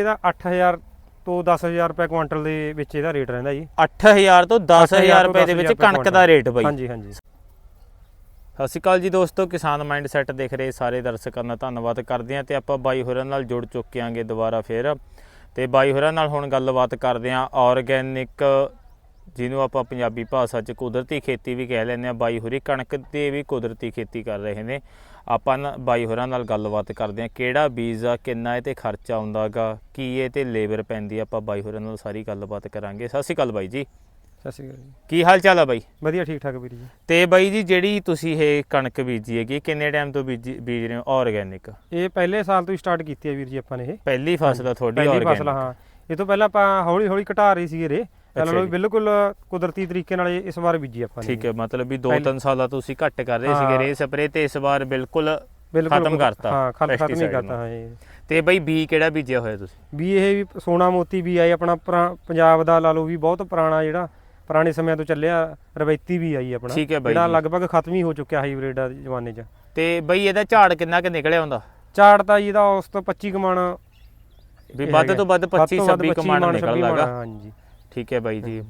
ਇਹਦਾ 8000 ਤੋਂ 10000 ਰੁਪਏ ਕੁਆਂਟਲ ਦੇ ਵਿੱਚ ਇਹਦਾ ਰੇਟ ਰਹਿੰਦਾ ਜੀ। 8000 ਤੋਂ 10000 ਰੁਪਏ ਦੇ ਵਿੱਚ 10,000 ਕਣਕ ਦਾ ਰੇਟ ਬਾਈ। ਹਾਂਜੀ ਹਾਂਜੀ। ਸਤਿ ਸ਼੍ਰੀ ਅਕਾਲ ਜੀ ਦੋਸਤੋ ਕਿਸਾਨ ਮਾਈਂਡ ਸੈਟ ਦੇਖ ਰਹੇ ਸਾਰੇ ਦਰਸ਼ਕਾਂ ਦਾ ਧੰਨਵਾਦ ਕਰਦੇ ਹਾਂ ਤੇ ਆਪਾਂ ਬਾਈ ਹੋਰਾਂ ਨਾਲ ਜੁੜ ਚੁੱਕੇ ਆਂਗੇ ਦੁਬਾਰਾ ਫੇਰ। ਤੇ ਬਾਈ ਹੋਰਾਂ ਨਾਲ ਹੁਣ ਗੱਲਬਾਤ ਕਰਦੇ ਹਾਂ ਆਰਗੈਨਿਕ ਜਿਹਨੂੰ ਆਪਾਂ ਪੰਜਾਬੀ ਭਾਸ਼ਾ 'ਚ ਕੁਦਰਤੀ ਖੇਤੀ ਵੀ ਕਹਿ ਲੈਂਦੇ ਆ ਬਾਈ ਹੋਰੀ ਕਣਕ ਦੇ ਵੀ ਕੁਦਰਤੀ ਖੇਤੀ ਕਰ ਰਹੇ ਨੇ। ਆਪਾਂ ਬਾਈ ਹੋਰਾਂ ਨਾਲ ਗੱਲਬਾਤ ਕਰਦੇ ਹਾਂ ਕਿਹੜਾ ਬੀਜ ਆ ਕਿੰਨਾ ਇਹ ਤੇ ਖਰਚਾ ਆਉਂਦਾਗਾ ਕੀ ਇਹ ਤੇ ਲੇਬਰ ਪੈਂਦੀ ਆ ਆਪਾਂ ਬਾਈ ਹੋਰਾਂ ਨਾਲ ਸਾਰੀ ਗੱਲਬਾਤ ਕਰਾਂਗੇ। ਸਤਿ ਸ਼੍ਰੀ ਅਕਾਲ ਬਾਈ ਜੀ। ਸਤਿ ਸ਼੍ਰੀ ਅਕਾਲ ਜੀ। ਕੀ ਹਾਲ ਚਾਲ ਆ ਬਾਈ? ਵਧੀਆ ਠੀਕ ਠਾਕ ਵੀਰ ਜੀ। ਤੇ ਬਾਈ ਜੀ ਜਿਹੜੀ ਤੁਸੀਂ ਇਹ ਕਣਕ ਬੀਜੀ ਹੈਗੀ ਕਿੰਨੇ ਟਾਈਮ ਤੋਂ ਬੀਜੀ ਬੀਜ ਰਹੇ ਹੋ? ਆਰਗੈਨਿਕ ਇਹ ਪਹਿਲੇ ਸਾਲ ਤੋਂ ਹੀ ਸਟਾਰਟ ਕੀਤੀ ਹੈ ਵੀਰ ਜੀ ਆਪਾਂ ਨੇ ਇਹ। ਪਹਿਲੀ ਫਸਲ ਆ ਤੁਹਾਡੀ ਪਹਿਲੀ ਆਰਗੈਨਿਕ ਫਸਲ ਹਾਂ। ਇਹ ਤੋਂ ਪਹਿਲਾਂ ਆਪਾਂ ਹੌਲੀ ਹੌਲੀ ਘਟਾ ਰਹੇ ਸੀਗੇ ਰੇ। ਚਲੋ ਜੀ। ਬਿਲਕੁਲ ਕੁਦਰਤੀ ਤਰੀਕੇ ਨਾਲ ਇਸ ਵਾਰ ਬੀਜੀ ਆਪਾਂ ਨੇ ਠੀਕ ਹੈ ਮਤਲਬ ਵੀ ਪਹਿਲੀ- 2-3 ਸਾਲਾਂ ਤੋਂ ਤੁਸੀਂ ਘੱਟ ਕਰ ਰਹੇ। ਸੀਗੇ ਰੇ ਸਪਰੇ ਤੇ ਇਸ ਵਾਰ ਬਿਲਕੁਲ ਖਤਮ ਕਰਤਾ ਹਾਂ ਖਤਮ ਖਤਮ ਹੀ pesticide ਕਰਤਾ। ਹਾਂ ਇਹ ਤੇ ਬਈ ਬੀ ਕਿਹੜਾ ਬੀਜਿਆ ਹੋਇਆ ਤੁਸੀਂ? ਵੀ ਇਹ ਵੀ ਸੋਨਾ ਮੋਤੀ ਵੀ ਆਈ ਆਪਣਾ ਪੰਜਾਬ ਦਾ ਲਾ ਲਓ ਵੀ ਬਹੁਤ ਪੁਰਾਣਾ ਜਿਹੜਾ ਪੁਰਾਣੇ ਸਮਿਆਂ ਤੋਂ ਚੱਲਿਆ ਰਵੈਤੀ ਵੀ ਆਈ ਆਪਣਾ। ਠੀਕ ਹੈ ਬਾਈ ਜਿਹੜਾ ਜੀ। ਲਗਭਗ ਖਤਮ ਹੀ ਹੋ ਚੁੱਕਿਆ ਹਾਈਬ੍ਰਿਡ ਜ਼ਮਾਨੇ 'ਚ। ਤੇ ਬਈ ਇਹਦਾ ਝਾੜ ਕਿੰਨਾ ਕਿ ਨਿਕਲਿਆ ਹੁੰਦਾ? ਝਾੜ ਤਾਂ ਇਹਦਾ ਉਸ ਤੋਂ 25 ਕਮਾਣ ਵੀ ਵੱਧ ਤੋਂ ਵੱਧ 25 26 ਕਮਾਣ ਨਿਕਲਦਾਗਾ ਹਾਂਜੀ ਠੀਕ ਹੈ ਬਾਈ ਜੀ।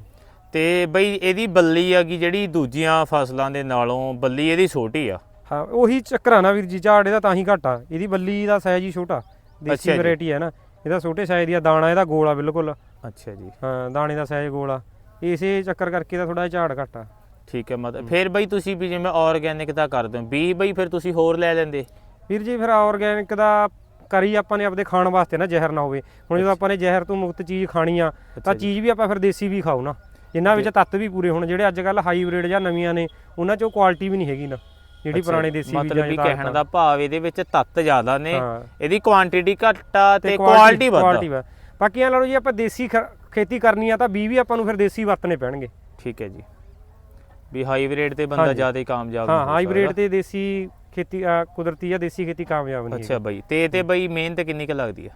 ਤੇ ਬਈ ਇਹਦੀ ਬੱਲੀ ਹੈਗੀ ਜਿਹੜੀ ਦੂਜੀਆਂ ਫਸਲਾਂ ਦੇ ਨਾਲੋਂ ਬੱਲੀ ਇਹਦੀ ਛੋਟੀ ਆ? ਹਾਂ ਉਹੀ ਚੱਕਰ ਆ ਨਾ ਵੀਰ ਜੀ ਝਾੜ ਇਹਦਾ ਤਾਂ ਹੀ ਘੱਟ ਆ। ਇਹਦੀ ਬੱਲੀ ਦਾ ਸਾਈਜ਼ ਹੀ ਛੋਟਾ। ਦੇਸੀ। ਵੈਰਾਈਟੀ ਹੈ ਨਾ। ਇਹਦਾ ਛੋਟੇ ਸਾਈਜ਼ ਦੀ ਆ, ਦਾਣਾ ਇਹਦਾ ਗੋਲ ਆ ਬਿਲਕੁਲ। ਅੱਛਾ ਜੀ। ਹਾਂ ਦਾਣੇ ਦਾ ਸਾਈਜ਼ ਗੋਲ ਆ। ਇਸੇ ਚੱਕਰ ਕਰਕੇ ਤਾਂ ਥੋੜਾ ਝਾੜ ਘੱਟ ਆ। ਠੀਕ ਹੈ ਮਤਲਬ ਫਿਰ ਬਈ ਤੁਸੀਂ ਵੀ ਜਿਵੇਂ ਆਰਗੈਨਿਕ ਦਾ ਕਰਦੇ ਹੋ। ਬੀ ਬਈ ਫਿਰ ਤੁਸੀਂ ਹੋਰ ਲੈ ਲੈਂਦੇ? ਵੀਰ ਜੀ ਫਿਰ ਆਰਗੈਨਿਕ ਦਾ ਕਰੀ ਆਪਾਂ ਨੇ ਆਪਦੇ ਖਾਣ ਵਾਸਤੇ ਨਾ ਜ਼ਹਿਰ ਨਾ ਹੋਵੇ ਹੁਣ ਜਦੋਂ ਆਪਾਂ ਨੇ ਜ਼ਹਿਰ ਤੋਂ ਮੁਕਤ ਚੀਜ਼ ਖਾਣੀ ਆ ਤਾਂ। ਚੀਜ਼ ਵੀ ਆਪਾਂ ਫਿਰ ਦੇਸੀ ਵੀ ਖਾਓ ਨਾ ਜਿਨ੍ਹਾਂ ਵਿੱਚ ਤੱਤ ਵੀ ਪੂਰੇ ਹੋਣ ਜਿਹੜੇ ਅੱਜ ਕੱਲ ਹਾਈਬ੍ਰਿਡ ਜਾਂ ਨਵੀਆਂ ਨੇ ਉਹਨਾਂ 'ਚੋਂ ਕੁਆਲਿਟੀ ਵੀ ਨਹੀਂ ਹੈਗੀ ਨਾ ਜਿਹੜੀ ਪੁਰਾਣੇ ਦੇਸੀ ਮਤਲਬ ਵੀ ਕਹਿਣ ਦਾ ਭਾਵ ਇਹਦੇ ਵਿੱਚ ਤੱਤ ਜ਼ਿਆਦਾ ਨੇ। ਇਹਦੀ ਕੁਆਂਟੀਟੀ ਘੱਟ ਆ ਤੇ ਕੁਆਲਿਟੀ ਵੱਧ ਆ। ਬਾਕੀ ਲਾ ਲਓ ਜੀ ਆਪਾਂ ਦੇਸੀ ਖੇਤੀ ਕਰਨੀ ਆ ਤਾਂ ਬੀ ਵੀ ਆਪਾਂ ਨੂੰ ਫਿਰ ਦੇਸੀ ਵਰਤਨੇ ਪੈਣਗੇ ਠੀਕ ਹੈ ਜੀ ਵੀ ਹਾਈਬ੍ਰਿਡ ਤੇ ਬੰਦਾ। ਜ਼ਿਆਦਾ ਹੀ ਕਾਮਯਾਬ ਹਾਂ ਹਾਈਬ੍ਰਿਡ। ਤੇ ਦੇਸੀ ਖੇਤੀ ਆ, ਕੁਦਰਤੀ ਜਾਂ ਦੇਸੀ ਖੇਤੀ ਕਾਮਯਾਬ ਨਹੀਂ ਅੱਛਾ ਬਈ ਤੇ ਤੇ ਬਈ ਮਿਹਨਤ ਕਿੰਨੀ ਕੁ ਲੱਗਦੀ ਆ?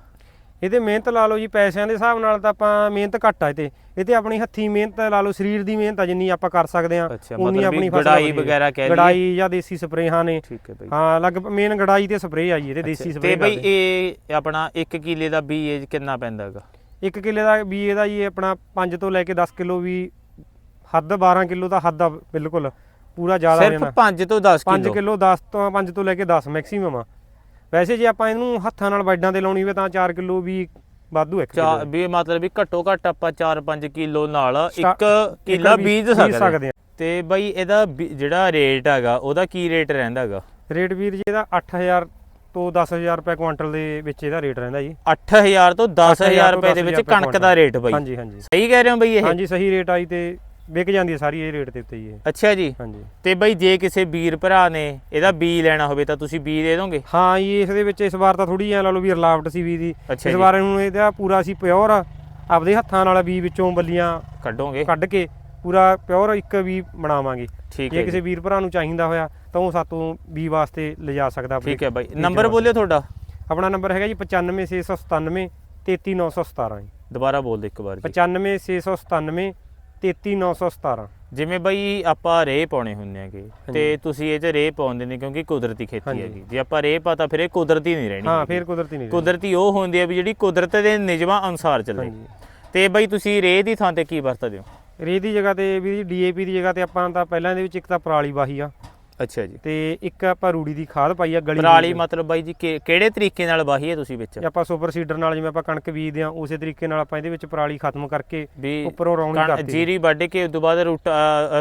ਇਹਦੇ ਮਿਹਨਤ ਲਾ ਲਓ ਜੀ ਪੈਸਿਆਂ ਦੇ ਹਿਸਾਬ ਨਾਲ ਤਾਂ ਆਪਾਂ ਮਿਹਨਤ ਘੱਟ ਆ ਇਹ ਤੇ ਇਹ ਤੇ ਆਪਣੀ ਹੱਥੀ ਮਿਹਨਤ ਲਾ ਲਓ ਸਰੀਰ ਦੀ ਮਿਹਨਤ ਆ ਜਿੰਨੀ ਆਪਾਂ ਕਰ ਸਕਦੇ ਆ ਅੱਛਾ, ਉਨੀ ਮਤਲਬ ਵੀ ਫਸਲ ਗੜਾਈ। ਵਗੈਰਾ ਕਹਿ ਲਈਏ। ਗੜਾਈ ਜਾਂ ਦੇਸੀ ਸਪਰੇਹਾਂ ਨੇ। ਠੀਕ ਹੈ ਬਈ। ਹਾਂ ਲਗਭਗ ਮੇਨ ਗੜਾਈ ਤੇ ਸਪਰੇਅ ਆ ਜੀ ਇਹਦੇ ਦੇਸੀ ਅੱਛਾ, ਸਪਰੇਅ ਤੇ ਬਈ ਇਹ ਆਪਣਾ 1 ਕਿੱਲੇ ਦਾ ਬੀਜ ਕਿੰਨਾ ਪੈਂਦਾ ਹੈਗਾ? ਇੱਕ ਕਿੱਲੇ ਦਾ ਵੀ ਇਹਦਾ ਜੀ ਆਪਣਾ 5 ਤੋਂ ਲੈ ਕੇ 10 ਕਿਲੋ ਵੀ ਹੱਦ 12 ਕਿਲੋ ਦਾ ਹੱਦ ਆ ਬਿਲਕੁਲ। ਪੂਰਾ ਜ਼ਿਆਦਾ ਸਿਰਫ ਜਾਂਦਾ 5 ਤੋਂ 10 5 ਕਿਲੋ। ਕਿਲੋ 10 ਤੋਂ 5 ਤੋਂ ਲੈ ਕੇ 10 ਮੈਕਸਿਮਮ ਆ। ਵੈਸੇ ਜੇ ਆਪਾਂ ਇਹਨੂੰ ਹੱਥਾਂ ਨਾਲ ਵਾਈਡਾਂ ਤੇ ਲਾਉਣੀ ਹੋਵੇ ਤਾਂ 4 ਕਿਲੋ ਵੀ ਵਾਧੂ ਇੱਕ ਚਾ ਕਿੱਲੇ। ਵੀ ਮਤਲਬ ਵੀ ਘੱਟੋ ਘੱਟ ਆਪਾਂ 4-5 ਕਿਲੋ ਨਾਲ 1 ਕਿੱਲਾ ਬੀਜ ਸਕਦੇ ਆ ਤੇ ਬਈ ਇਹਦਾ ਜਿਹੜਾ ਰੇਟ ਹੈਗਾ ਉਹਦਾ ਕੀ ਰੇਟ ਰਹਿੰਦਾ ਹੈਗਾ? ਰੇਟ ਵੀਰ ਜੀ ਇਹਦਾ 8000 ਤੋਂ 10000 ਰੁਪਏ ਕੁਆਂਟਲ ਦੇ ਵਿੱਚ ਇਹਦਾ ਰੇਟ ਰਹਿੰਦਾ ਜੀ। 8000 ਤੋਂ 10000 ਰੁਪਏ ਦੇ ਵਿੱਚ 10,000 ਕਣਕ ਦਾ ਰੇਟ ਬਈ। ਹਾਂਜੀ ਹਾਂਜੀ। ਸਹੀ ਕਹਿ ਰਹੇ ਹੋ ਬਈ ਇਹ? ਹਾਂਜੀ ਸਹੀ ਰੇਟ ਆਈ ਤੇ ਵਿਕ ਜਾਂਦੀ ਹੈ ਸਾਰੀ ਇਹ ਰੇਟ ਦੇ ਉੱਤੇ ਜੀ ਇਹ। ਅੱਛਾ ਜੀ। ਹਾਂਜੀ। ਤੇ ਬਈ ਜੇ ਕਿਸੇ ਵੀਰ ਭਰਾ ਨੇ ਇਹਦਾ ਬੀ ਲੈਣਾ ਹੋਵੇ ਤਾਂ ਤੁਸੀਂ ਬੀ ਦੇ ਦੋਗੇ? ਹਾਂ ਜੀ ਇਸ ਦੇ ਵਿੱਚ ਇਸ ਵਾਰ ਤਾਂ ਥੋੜੀ ਐ ਲਾ ਲਓ ਵੀ ਰਲਾਵਟ ਸੀ ਵੀ ਦੀ। ਅੱਛਾ ਇਸ ਜੀ। ਵਾਰ ਇਹਨੂੰ ਇਹਦਾ ਪੂਰਾ ਸੀ ਪਿਓਰ ਆਪਦੇ ਹੱਥਾਂ ਨਾਲ ਵੀ ਵਿੱਚੋਂ ਬੱਲੀਆਂ ਕੱਢੋਗੇ? ਕੱਢ ਕੇ ਪੂਰਾ ਪਿਓਰ ਇੱਕ ਵੀ ਬਣਾਵਾਂਗੇ। ਠੀਕ ਜੇ ਹੈ ਕਿਸੇ ਜੀ। ਵੀਰ ਭਰਾ ਨੂੰ ਚਾਹੀਦਾ ਹੋਇਆ ਤਾਂ ਉਹ ਸਾਤੋਂ ਵੀ ਵਾਸਤੇ ਲਿਜਾ ਸਕਦਾ ਆਪਣੇ ਠੀਕ ਹੈ ਬਾਈ। ਨੰਬਰ। ਬੋਲਿਓ ਤੁਹਾਡਾ। ਆਪਣਾ ਨੰਬਰ ਹੈਗਾ ਜੀ 95697 33917 ਜੀ। ਦੁਬਾਰਾ ਬੋਲ ਦਿਓ ਇੱਕ ਵਾਰ ਜੀ। 95697 33917 ਜਿਵੇਂ ਬਈ ਆਪਾਂ ਰੇਹ ਪਾਉਣੇ ਹੁੰਦੇ ਆਗੇ ਤੇ ਤੁਸੀਂ ਇਹ ਚ ਰੇਹ ਪਾਉਂਦੇ ਨੇ ਕਿਉਂਕਿ ਕੁਦਰਤੀ ਖੇਤੀ। ਹੈਗੀ। ਜੇ ਆਪਾਂ ਰੇਹ ਪਾਤਾ ਫਿਰ ਇਹ ਕੁਦਰਤੀ ਨਹੀਂ ਰਹਿਣੀ ਹਾਂ। ਫੇਰ ਕੁਦਰਤੀ ਨਹੀਂ ਕੁਦਰਤੀ ਉਹ ਹੁੰਦੀ ਹੈ ਵੀ ਜਿਹੜੀ ਕੁਦਰਤ ਦੇ ਨਿਯਮਾਂ ਅਨੁਸਾਰ ਚੱਲੇ ਤੇ ਬਈ ਤੁਸੀਂ ਰੇਹ ਦੀ ਥਾਂ ਤੇ ਕੀ ਵਰਤਦੇ ਹੋ? ਰੇ ਦੀ ਜਗ੍ਹਾ ਤੇ ਵੀ ਡੀਏਪੀ ਦੀ ਜਗ੍ਹਾ ਤੇ ਆਪਾਂ ਤਾਂ ਪਹਿਲਾਂ ਇਹਦੇ ਵਿੱਚ ਇੱਕ ਤਾਂ ਪਰਾਲੀ ਵਾਹੀ ਆ। ਅੱਛਾ ਜੀ। ਤੇ ਇੱਕ ਆਪਾਂ ਰੂੜੀ ਦੀ ਖਾਦ ਪਾਈ ਆ ਗਲੀ ਪਰਾਲੀ ਆ। ਮਤਲਬ ਬਾਈ ਜੀ ਕਿਹੜੇ ਤਰੀਕੇ ਨਾਲ ਵਾਹੀ ਹੈ ਤੁਸੀਂ ਵਿੱਚ? ਆਪਾਂ ਸੁਪਰ ਸੀਡਰ ਨਾਲ ਜਿਵੇਂ ਆਪਾਂ ਕਣਕ ਬੀਜਦੇ ਆ ਉਸੇ ਤਰੀਕੇ ਨਾਲ ਆਪਾਂ ਇਹਦੇ ਵਿੱਚ ਪਰਾਲੀ ਖਤਮ ਕਰਕੇ ਉੱਪਰੋਂ ਰੌਣੀ ਕਰਤੀ। ਜੀਰੀ ਵੱਢ ਕੇ ਉਸ ਤੋਂ ਬਾਅਦ ਰੂਟ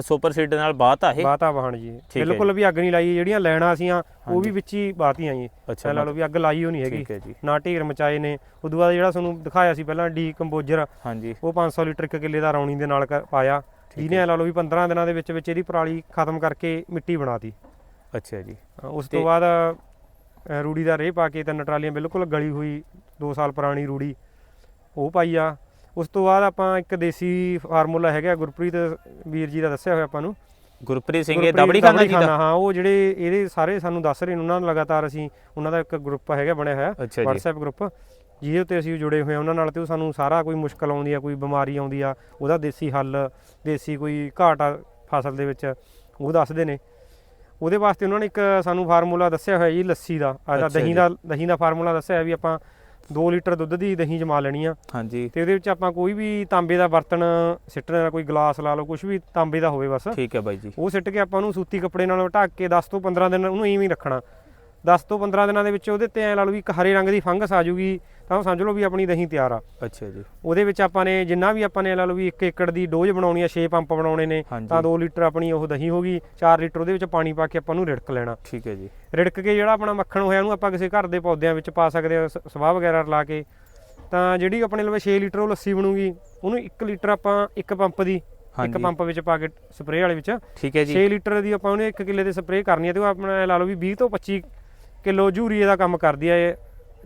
ਸੁਪਰ ਸੀਡ ਨਾਲ ਬਾਤ ਆ ਇਹ ਬਾਤਾ ਵਾਹਣ ਜੀ। ਬਿਲਕੁਲ ਵੀ ਅੱਗ ਨਹੀਂ ਲਾਈ ਜਿਹੜੀਆਂ ਲੈਣਾ ਸੀਆਂ ਉਹ। ਵੀ ਵਿੱਚ ਹੀ ਬਾਤੀਆਂ ਜੀ। ਅੱਛਾ, ਲਾ ਲਓ ਵੀ ਅੱਗ ਲਾਈ ਹੋ ਨਹੀਂ ਹੈਗੀ ਨਾ ਢੇਰ ਮਚਾਏ ਨੇ। ਉਦੋਂ ਬਾਅਦ ਜਿਹੜਾ ਤੁਹਾਨੂੰ ਦਿਖਾਇਆ ਸੀ ਪਹਿਲਾਂ ਡੀਕੰਪੋਜ਼ਰ ਹਾਂਜੀ। ਉਹ 500 ਲੀਟਰ ਕਿੱਲੇ ਦਾ ਰੌਣੀ ਦੇ ਨਾਲ ਪਾਇਆ। ਜਿਹਨੇ ਲਾ ਲਓ ਵੀ 15 ਦਿਨਾਂ ਦੇ ਵਿੱਚ ਵਿੱਚ ਇਹਦੀ ਪਰਾਲੀ ਖਤਮ ਕਰਕੇ ਮਿੱਟੀ ਬਣਾਤੀ। ਅੱਛਾ ਜੀ। ਉਸ ਤੇ- ਬਾਅਦ ਰੂੜੀ ਦਾ ਰੇਹ ਪਾ ਕੇ ਤਿੰਨ ਟਰਾਲੀਆਂ ਬਿਲਕੁਲ ਗਲੀ ਹੋਈ 2 ਸਾਲ ਪੁਰਾਣੀ ਰੂੜੀ ਉਹ ਪਾਈ ਆ। ਉਸ ਤੋਂ ਬਾਅਦ ਆਪਾਂ ਇੱਕ ਦੇਸੀ ਫਾਰਮੂਲਾ ਹੈਗਾ ਗੁਰਪ੍ਰੀਤ ਵੀਰ ਜੀ ਦਾ ਦੱਸਿਆ ਹੋਇਆ ਆਪਾਂ ਨੂੰ। ਗੁਰਪ੍ਰੀਤ ਸਿੰਘ ਇਹ ਦਬੜੀ ਖਾਨਾ ਜੀ ਦਾ? ਹਾਂ ਉਹ ਜਿਹੜੇ ਇਹਦੇ ਸਾਰੇ ਸਾਨੂੰ ਦੱਸ ਰਹੇ ਨੇ ਉਹਨਾਂ ਨਾਲ ਲਗਾਤਾਰ ਅਸੀਂ ਉਹਨਾਂ ਦਾ ਇੱਕ ਗਰੁੱਪ ਹੈਗਾ ਬਣਿਆ ਹੋਇਆ WhatsApp ਗਰੁੱਪ ਜਿਹਦੇ ਉੱਤੇ ਅਸੀਂ ਜੁੜੇ ਹੋਏ ਹਾਂ ਉਹਨਾਂ ਨਾਲ ਤੇ ਉਹ ਸਾਨੂੰ ਸਾਰਾ ਕੋਈ ਮੁਸ਼ਕਲ ਆਉਂਦੀ ਆ ਕੋਈ ਬਿਮਾਰੀ ਆਉਂਦੀ ਆ ਉਹਦਾ ਦੇਸੀ ਹੱਲ ਦੇਸੀ ਕੋਈ ਘਾਟ ਆ ਫਸਲ ਦੇ ਵਿੱਚ ਉਹ ਦੱਸਦੇ ਨੇ। ਉਹਦੇ ਵਾਸਤੇ ਉਹਨਾਂ ਨੇ ਇੱਕ ਸਾਨੂੰ ਫਾਰਮੂਲਾ ਦੱਸਿਆ ਹੋਇਆ ਜੀ ਲੱਸੀ ਦਾ। ਆਦਾ ਦਹੀਂ। ਦਾ ਦਹੀਂ ਦਾ ਫਾਰਮੂਲਾ ਦੱਸਿਆ ਵੀ ਆਪਾਂ 2 ਲੀਟਰ ਦੁੱਧ ਦੀ ਦਹੀਂ ਜਮਾ ਲੈਣੀ ਆ। ਹਾਂਜੀ। ਤੇ ਉਹਦੇ ਵਿੱਚ ਆਪਾਂ ਕੋਈ ਵੀ ਤਾਂਬੇ ਦਾ ਬਰਤਨ ਸਿੱਟਣਾ ਕੋਈ ਗਲਾਸ ਲਾ ਲਓ ਕੁਝ ਵੀ ਤਾਂਬੇ ਦਾ ਹੋਵੇ ਬਸ। ਠੀਕ ਹੈ ਬਾਈ ਜੀ। ਉਹ ਸਿੱਟ ਕੇ ਆਪਾਂ ਉਹਨੂੰ ਸੂਤੀ ਕੱਪੜੇ ਨਾਲ ਢੱਕ ਕੇ 10 ਤੋਂ 15 ਦਿਨ ਉਹਨੂੰ ਇਵੇਂ ਹੀ ਰੱਖਣਾ। 10 ਤੋਂ 15 ਦਿਨਾਂ ਦੇ ਵਿੱਚ ਉਹਦੇ ਤੇ ਐ ਲਾ ਲਓ ਵੀ ਇੱਕ ਹਰੇ ਰੰਗ ਦੀ ਫੰਗਸ ਆ ਜੂਗੀ ਤਾਂ ਸਮਝ ਲਓ ਵੀ ਆਪਣੀ ਦਹੀਂ ਤਿਆਰ ਆ। ਅੱਛਾ ਜੀ। ਉਹਦੇ ਵਿੱਚ ਆਪਾਂ ਨੇ ਜਿੰਨਾ ਵੀ ਆਪਾਂ ਨੇ ਲਾ ਲਓ ਵੀ 1 ਏਕੜ ਦੀ ਡੋਜ਼ ਬਣਾਉਣੀ ਆ 6 ਪੰਪ ਬਣਾਉਣੇ ਨੇ। ਤਾਂ 2 ਲੀਟਰ ਆਪਣੀ ਉਹ ਦਹੀਂ ਹੋ ਗਈ 4 ਲੀਟਰ ਉਹਦੇ ਵਿੱਚ ਪਾਣੀ ਪਾ ਕੇ ਆਪਾਂ ਨੂੰ ਰਿੜਕ ਲੈਣਾ। ਠੀਕ ਹੈ ਜੀ। ਰਿੜਕ ਕੇ ਜਿਹੜਾ ਆਪਣਾ ਮੱਖਣ ਹੋਇਆ ਉਹਨੂੰ ਆਪਾਂ ਕਿਸੇ ਘਰ ਦੇ ਪੌਦਿਆਂ ਵਿੱਚ ਪਾ ਸਕਦੇ ਆ ਸਵਾਹ ਵਗੈਰਾ ਲਾ ਕੇ। ਤਾਂ ਜਿਹੜੀ ਆਪਣੇ ਲਵੇ 6 ਲੀਟਰ ਉਹ ਲੱਸੀ ਬਣੂਗੀ ਉਹਨੂੰ 1 ਲੀਟਰ ਆਪਾਂ ਇੱਕ ਪੰਪ ਦੀ ਇੱਕ। ਪੰਪ ਵਿੱਚ ਪਾ ਕੇ ਸਪਰੇਅ ਵਾਲੇ ਵਿੱਚ। ਠੀਕ ਹੈ ਜੀ। 6 ਲੀਟਰ ਦੀ ਆਪਾਂ ਉਹਨੇ 1 ਕਿੱਲੇ ਦੇ ਸਪਰੇਅ ਕਰਨੀ ਹੈ ਤੇ ਉਹ ਆਪਣਾ ਲਾ ਲਓ ਵੀ 20 ਤੋਂ 25 ਕਿਲੋ ਯੂਰੀਆ ਦਾ ਕੰਮ ਕਰਦੀ ਹੈ ਇਹ।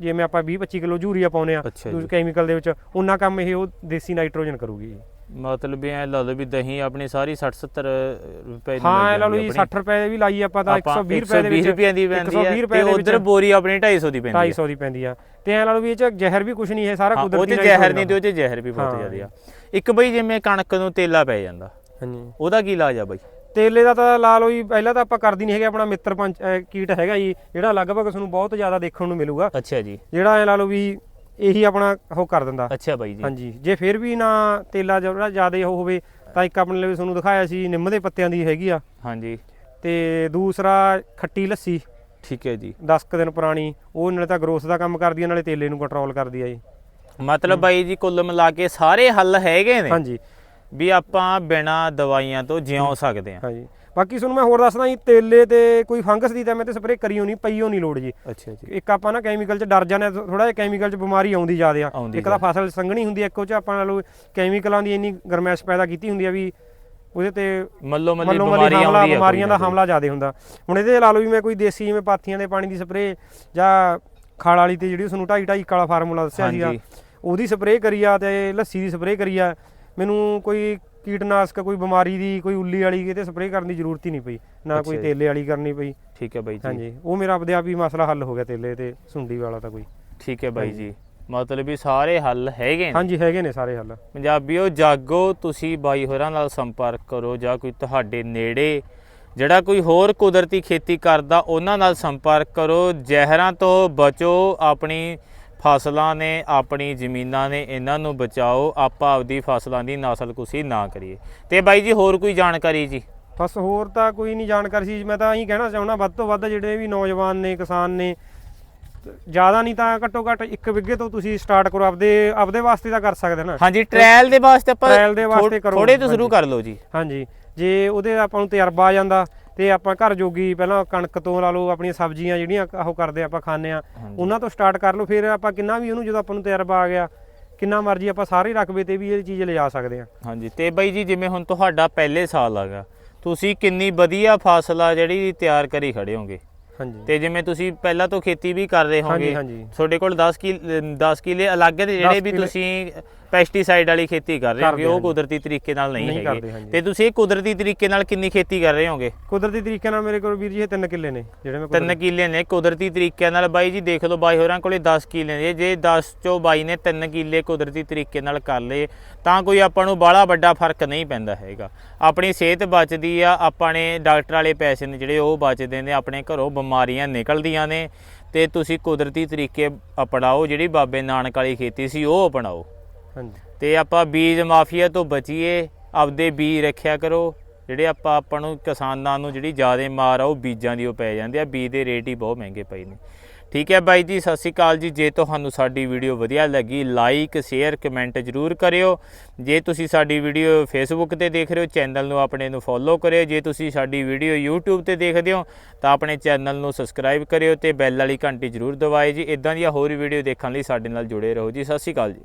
ਜਿਵੇਂ ਆਪਾਂ 20 25 ਕਿਲੋ ਯੂਰੀਆ ਪਾਉਨੇ ਆ ਅੱਛਾ ਜੀ। ਕੈਮੀਕਲ ਦੇ ਵਿੱਚ ਉਹਨਾਂ ਕੰਮ ਇਹ ਉਹ ਦੇਸੀ ਨਾਈਟ੍ਰੋਜਨ ਕਰੂਗੀ। ਮਤਲਬ ਇਹ ਲਾ ਲਓ ਵੀ ਦਹੀਂ ਆਪਣੀ ਸਾਰੀ 60 70 ਰੁਪਏ ਦੀ ਹਾਂ ਇਹ ਲਾ ਲਓ ਜੀ 60 ਰੁਪਏ ਵੀ ਲਾਈ ਆਪਾਂ ਤਾਂ ਆਪਾਂ 120 ਰੁਪਏ ਦੇ ਵਿੱਚ 120 ਰੁਪਏ ਦੀ ਪੈਂਦੀ 120 ਹੈ ਰੁਪਏ ਤੇ ਦੇ ਉਧਰ ਬੋਰੀ ਆਪਣੀ 250 ਦੀ ਪੈਂਦੀ ਹੈ 250 ਦੀ ਪੈਂਦੀ ਆ। ਤੇ ਐ ਲਾ ਲਓ ਵੀ ਇਹ ਚ ਜ਼ਹਿਰ ਵੀ ਕੁਝ ਨਹੀਂ ਹੈ ਸਾਰਾ ਹਾਂ, ਉਹ ਕੁਦਰਤੀ ਜ਼ਹਿਰ ਨਹੀਂ ਤੇ ਉਹ ਚ ਜ਼ਹਿਰ ਵੀ ਬਹੁਤ ਹਾਂ। ਜ਼ਿਆਦਾ ਆ। ਇੱਕ ਬਈ ਜਿਵੇਂ ਕਣਕ ਨੂੰ ਤੇਲਾ ਪੈ ਜਾਂਦਾ ਹਾਂਜੀ। ਉਹਦਾ ਕੀ ਇਲਾਜ ਆ ਬਈ? ਤੇਲੇ ਦਾ ਤਾਂ ਲਾ ਲਓ ਜੀ ਪਹਿਲਾਂ ਤਾਂ ਆਪਾਂ ਕਰਦੀ ਨਹੀਂ ਹੈਗੇ ਆਪਣਾ ਮਿੱਤਰ ਪੰਚ ਅਹ ਕੀਟ ਹੈਗਾ ਜੀ ਜਿਹੜਾ ਲਗਭਗ ਤੁਹਾਨੂੰ ਬਹੁਤ ਜ਼ਿਆਦਾ ਦੇਖਣ ਨੂੰ ਮਿਲੂਗਾ। ਅੱਛਾ ਜੀ। ਜਿਹੜਾ ਐ ਲਾ ਲਓ ਵੀ ਇਹੀ ਆਪਣਾ ਉਹ ਕਰ ਦਿੰਦਾ। ਅੱਛਾ ਬਾਈ ਜੀ। ਹਾਂਜੀ ਜੇ ਫਿਰ ਵੀ ਨਾ ਤੇਲਾ ਜਿਹੜਾ ਜ਼ਿਆਦਾ ਉਹ ਹੋਵੇ ਤਾਂ ਇੱਕ ਆਪਣੇ ਲਈ ਤੁਹਾਨੂੰ ਦਿਖਾਇਆ ਸੀ ਨਿੰਮ ਦੇ ਪੱਤਿਆਂ ਦੀ ਹੈਗੀ ਆ। ਹਾਂਜੀ। ਤੇ ਦੂਸਰਾ ਖੱਟੀ ਲੱਸੀ। ਠੀਕ ਹੈ ਜੀ। 10 ਕੁ ਦਿਨ ਪੁਰਾਣੀ ਉਹ ਨਾਲੇ ਤਾਂ ਗਰੋਥ ਦਾ ਕੰਮ ਕਰਦੀ ਆ ਨਾਲੇ ਤੇਲੇ ਨੂੰ ਕੰਟਰੋਲ ਕਰਦੀ ਆ ਜੀ। ਮਤਲਬ ਬਾਈ ਜੀ ਕੁੱਲ ਮਿਲਾ ਕੇ ਸਾਰੇ ਹੱਲ ਹੈਗੇ ਨੇ। ਹਾਂਜੀ। ਵੀ ਆਪਾਂ ਬਿਨਾ ਦਵਾਈਆਂ ਤੋਂ ਜਿਉ ਸਕਦੇ ਹਾਂ। ਹਾਂਜੀ। ਬਾਕੀ ਤੁਹਾਨੂੰ ਮੈਂ ਹੋਰ ਦੱਸਦਾ ਜੀ ਤੇਲੇ ਤੇ ਕੋਈ ਫੰਗਸ ਦੀ ਤਾਂ ਮੈਂ ਤੇ ਸਪਰੇਅ ਕਰੀਓ ਨਹੀਂ ਪਈਓ ਨਹੀਂ ਲੋੜ ਜੀ। ਅੱਛਾ ਜੀ। ਇੱਕ ਆਪਾਂ ਨਾ ਕੈਮੀਕਲ 'ਚ ਡਰ ਜਾਂਦੇ ਥੋੜਾ ਜਿਹਾ ਕੈਮੀਕਲ 'ਚ ਬਿਮਾਰੀ ਆਉਂਦੀ ਜ਼ਿਆਦਾ ਆ। ਇੱਕ ਤਾਂ ਫਸਲ ਸੰਘਣੀ ਹੁੰਦੀ ਆ ਇੱਕੋ 'ਚ ਆਪਾਂ ਨਾਲੋਂ ਕੈਮੀਕਲਾਂ ਦੀ ਇੰਨੀ ਗਰਮੈਸ਼ ਪੈਦਾ ਕੀਤੀ ਹੁੰਦੀ ਆ ਵੀ ਉਹਦੇ ਤੇ ਮੱਲੋ ਮੱਲੀ ਮੱਲੋ ਮੱਲੀ ਬਿਮਾਰੀ ਹਮਲਾ ਆਉਂਦੀ ਹੈ ਬਿਮਾਰੀਆਂ ਦਾ ਹਮਲਾ ਜ਼ਿਆਦਾ ਹੁੰਦਾ। ਹੁਣ ਇਹਦੇ ਲਾ ਲਓ ਵੀ ਮੈਂ ਕੋਈ ਦੇਸੀ ਜਿਵੇਂ ਪਾਥੀਆਂ ਦੇ ਪਾਣੀ ਦੀ ਸਪਰੇਅ ਜਾਂ ਖਾਲ ਵਾਲੀ ਤੇ ਜਿਹੜੀ ਤੁਹਾਨੂੰ ਢਾਈ ਢਾਈ ਕਾਲਾ ਫਾਰਮੂਲਾ ਦੱਸਿਆ ਸੀਗਾ ਉਹਦੀ ਸਪਰੇਅ ਕਰੀ ਆ ਤੇ ਲੱਸੀ ਦੀ ਸਪਰੇਅ ਕਰੀ ਆ। ਮੈਨੂੰ ਕੋਈ ਕੀਟਨਾਸ਼ਕ ਕੋਈ ਬਿਮਾਰੀ ਦੀ ਕੋਈ ਉੱਲੀ ਵਾਲੀ ਕਿਤੇ ਸਪਰੇਅ ਕਰਨ ਦੀ ਜ਼ਰੂਰਤ ਹੀ ਨਹੀਂ ਪਈ। ਨਾ ਕੋਈ। ਤੇਲੇ ਵਾਲੀ ਕਰਨੀ ਪਈ। ਠੀਕ ਹੈ ਬਾਈ ਜੀ। ਹਾਂਜੀ। ਉਹ ਮੇਰਾ ਆਪਦੇ ਆਪ ਹੀ ਮਸਲਾ ਹੱਲ ਹੋ ਗਿਆ ਤੇਲੇ ਤੇ ਸੁੰਡੀ ਵਾਲਾ ਤਾਂ ਕੋਈ। ਠੀਕ ਹੈ ਬਾਈ। ਜੀ। ਮਤਲਬ ਵੀ ਸਾਰੇ ਹੱਲ ਹੈਗੇ ਨੇ? ਹਾਂਜੀ ਹੈਗੇ ਨੇ ਸਾਰੇ ਹੱਲ। ਪੰਜਾਬੀਓ ਜਾਗੋ ਤੁਸੀਂ ਬਾਈ ਹੋਰਾਂ ਨਾਲ ਸੰਪਰਕ ਕਰੋ ਜਾਂ ਕੋਈ ਤੁਹਾਡੇ ਨੇੜੇ ਜਿਹੜਾ ਕੋਈ ਹੋਰ ਕੁਦਰਤੀ ਖੇਤੀ ਕਰਦਾ ਉਹਨਾਂ ਨਾਲ ਸੰਪਰਕ ਕਰੋ। ਜ਼ਹਿਰਾਂ ਤੋਂ ਬਚੋ ਆਪਣੀ ਫਸਲਾਂ ਨੇ ਆਪਣੀ ਜ਼ਮੀਨਾਂ ਨੇ ਇਹਨਾਂ ਨੂੰ ਬਚਾਓ ਆਪਾਂ ਆਪਦੀ ਫਸਲਾਂ ਦੀ ਨਸਲਕੁਸ਼ੀ ਨਾ ਕਰੀਏ। ਤੇ ਬਾਈ ਜੀ ਹੋਰ ਕੋਈ ਜਾਣਕਾਰੀ ਜੀ? ਬਸ ਹੋਰ ਤਾਂ ਕੋਈ ਨਹੀਂ ਜਾਣਕਾਰੀ ਸੀ। ਮੈਂ ਤਾਂ ਇਹੀ ਕਹਿਣਾ ਚਾਹੁੰਦਾ ਵੱਧ ਤੋਂ ਵੱਧ ਜਿਹੜੇ ਵੀ ਨੌਜਵਾਨ ਨੇ ਕਿਸਾਨ ਨੇ ਜ਼ਿਆਦਾ ਨਹੀਂ ਤਾਂ ਘੱਟੋ ਘੱਟ ਇੱਕ ਵਿੱਗੇ ਤੋਂ ਤੁਸੀਂ ਸਟਾਰਟ ਕਰੋ ਆਪਦੇ ਆਪਦੇ ਵਾਸਤੇ ਤਾਂ ਕਰ ਸਕਦੇ ਨਾ। ਹਾਂਜੀ ਟ੍ਰਾਇਲ ਦੇ ਵਾਸਤੇ ਆਪਾਂ Trial ਦੇ ਵਾਸਤੇ ਕਰੋ। ਥੋੜੇ ਤੋਂ ਸ਼ੁਰੂ। ਕਰ ਲਓ ਜੀ। ਹਾਂਜੀ। ਜੇ ਉਹਦੇ ਆਪਾਂ ਨੂੰ ਤਜਰਬਾ ਆ ਜਾਂਦਾ ਤੇ ਆਪਾਂ ਘਰ ਜੋਗੀ ਪਹਿਲਾਂ ਕਣਕ ਤੋਂ ਲਾ ਲਓ ਆਪਣੀਆਂ ਸਬਜ਼ੀਆਂ ਜਿਹੜੀਆਂ ਉਹ ਕਰਦੇ ਆਪਾਂ ਖਾਂਦੇ ਆ। ਉਹਨਾਂ ਤੋਂ ਸਟਾਰਟ ਕਰ ਲਓ ਫਿਰ ਆਪਾਂ ਕਿੰਨਾ ਵੀ ਉਹਨੂੰ ਜਦੋਂ ਆਪਾਂ ਨੂੰ ਤਜਰਬਾ ਆ ਗਿਆ ਕਿੰਨਾ ਮਰਜ਼ੀ ਆਪਾਂ ਸਾਰੇ ਰਕਬੇ ਤੇ ਵੀ ਇਹ ਚੀਜ਼ ਲਿਜਾ ਸਕਦੇ ਆ ਹਾਂਜੀ ਤੇ ਬਾਈ ਜੀ ਜਿਵੇਂ ਹੁਣ ਤੁਹਾਡਾ ਪਹਿਲੇ ਸਾਲ ਹੈਗਾ ਤੁਸੀਂ ਕਿੰਨੀ ਵਧੀਆ ਫਸਲ ਜਿਹੜੀ ਤਿਆਰ ਕਰੀ ਖੜੇ ਹੋਗੇ? ਹਾਂਜੀ। ਤੇ ਜਿਵੇਂ ਤੁਸੀਂ ਪਹਿਲਾਂ ਤੋਂ ਖੇਤੀ ਵੀ ਕਰ ਰਹੇ ਹੋਗੇ ਤੁਹਾਡੇ ਕੋਲ 10 ਕਿ 10 ਕਿਲੇ ਅਲੱਗ ਦੇ ਜਿਹੜੇ 10 ਵੀ ਕਿੱਲੇ- ਤੁਸੀਂ ਪੈਸਟੀਸਾਈਡ ਵਾਲੀ ਖੇਤੀ ਕਰ ਰਹੇ ਹੋਗੇ ਕਰਦੇ ਉਹ। ਕੁਦਰਤੀ ਤਰੀਕੇ ਨਾਲ ਨਹੀਂ ਹੈਗੇ। ਤੇ ਤੁਸੀਂ ਇਹ ਕੁਦਰਤੀ ਤਰੀਕੇ ਨਾਲ ਕਿੰਨੀ ਖੇਤੀ ਕਰ ਰਹੇ ਹੋਗੇ ਕੁਦਰਤੀ ਤਰੀਕੇ ਨਾਲ ਮੇਰੇ ਕੋਲ ਵੀਰ ਜੀ ਇਹ ਤਿੰਨ ਕਿੱਲੇ ਨੇ ਜਿਹੜੇ ਮੈਂ ਤਿੰਨ ਕੁਦਰਤੀ- ਕਿੱਲੇ ਨੇ ਕੁਦਰਤੀ ਤਰੀਕੇ ਨਾਲ ਬਾਈ ਜੀ ਦੇਖ ਲਓ ਬਾਈ ਹੋਰਾਂ ਕੋਲੇ 10 ਕਿੱਲੇ ਨੇ ਜੇ 10 ਚੋਂ ਬਾਈ ਨੇ ਤਿੰਨ ਕਿੱਲੇ ਕੁਦਰਤੀ ਤਰੀਕੇ ਨਾਲ ਕਰ ਲਏ ਤਾਂ ਕੋਈ ਆਪਾਂ ਨੂੰ ਬਾਹਲਾ ਵੱਡਾ ਫ਼ਰਕ ਨਹੀਂ ਪੈਂਦਾ ਹੈਗਾ ਆਪਣੀ ਸਿਹਤ ਬਚਦੀ ਆ ਆਪਾਂ ਨੇ ਡਾਕਟਰ ਵਾਲੇ ਪੈਸੇ ਨੇ ਜਿਹੜੇ ਉਹ ਬਚਦੇ ਨੇ ਆਪਣੇ ਘਰੋਂ ਬਿਮਾਰੀਆਂ ਨਿਕਲਦੀਆਂ ਨੇ ਤੇ ਤੁਸੀਂ ਕੁਦਰਤੀ ਤਰੀਕੇ ਅਪਣਾਓ ਜਿਹੜੀ ਬਾਬੇ ਨਾਨਕ ਵਾਲੀ ਖੇਤੀ ਸੀ ਉਹ ਅਪਣਾਓ ਤੇ ਆਪਾਂ ਬੀਜ ਮਾਫੀਆ ਤੋਂ ਬਚੀਏ, ਆਪਦੇ ਬੀਜ ਰੱਖਿਆ ਕਰੋ। ਜਿਹੜੇ ਆਪਾਂ ਆਪਾਂ ਨੂੰ ਕਿਸਾਨਾਂ ਨੂੰ ਜਿਹੜੀ ਜ਼ਿਆਦਾ ਮਾਰ ਆ, ਉਹ ਬੀਜਾਂ ਦੀ ਉਹ ਪੈ ਜਾਂਦੇ ਆ। ਬੀਜ ਦੇ ਰੇਟ ਹੀ ਬਹੁਤ ਮਹਿੰਗੇ ਪਏ ਨੇ। ਠੀਕ ਹੈ ਬਾਈ ਜੀ, ਸਤਿ ਸ਼੍ਰੀ ਅਕਾਲ ਜੀ। ਜੇ ਤੁਹਾਨੂੰ ਸਾਡੀ ਵੀਡੀਓ ਵਧੀਆ ਲੱਗੀ ਲਾਈਕ ਸ਼ੇਅਰ ਕਮੈਂਟ ਜਰੂਰ ਕਰਿਓ। ਜੇ ਤੁਸੀਂ ਸਾਡੀ ਵੀਡੀਓ ਫੇਸਬੁੱਕ ਤੇ ਦੇਖ ਰਹੇ ਹੋ, ਚੈਨਲ ਨੂੰ ਆਪਣੇ ਨੂੰ ਫੋਲੋ ਕਰਿਓ। ਜੇ ਤੁਸੀਂ ਸਾਡੀ ਵੀਡੀਓ YouTube ਤੇ ਦੇਖਦੇ ਹੋ, ਤਾਂ ਆਪਣੇ ਚੈਨਲ ਨੂੰ ਸਬਸਕ੍ਰਾਈਬ ਕਰਿਓ ਤੇ ਬੈਲ ਵਾਲੀ ਘੰਟੀ ਜਰੂਰ ਦਬਾਇਓ ਜੀ। ਇਦਾਂ ਦੀਆਂ ਹੋਰ ਵੀਡੀਓ ਦੇਖਣ ਲਈ ਸਾਡੇ ਨਾਲ ਜੁੜੇ ਰਹੋ ਜੀ। ਸਤਿ ਸ਼੍ਰੀ ਅਕਾਲ ਜੀ।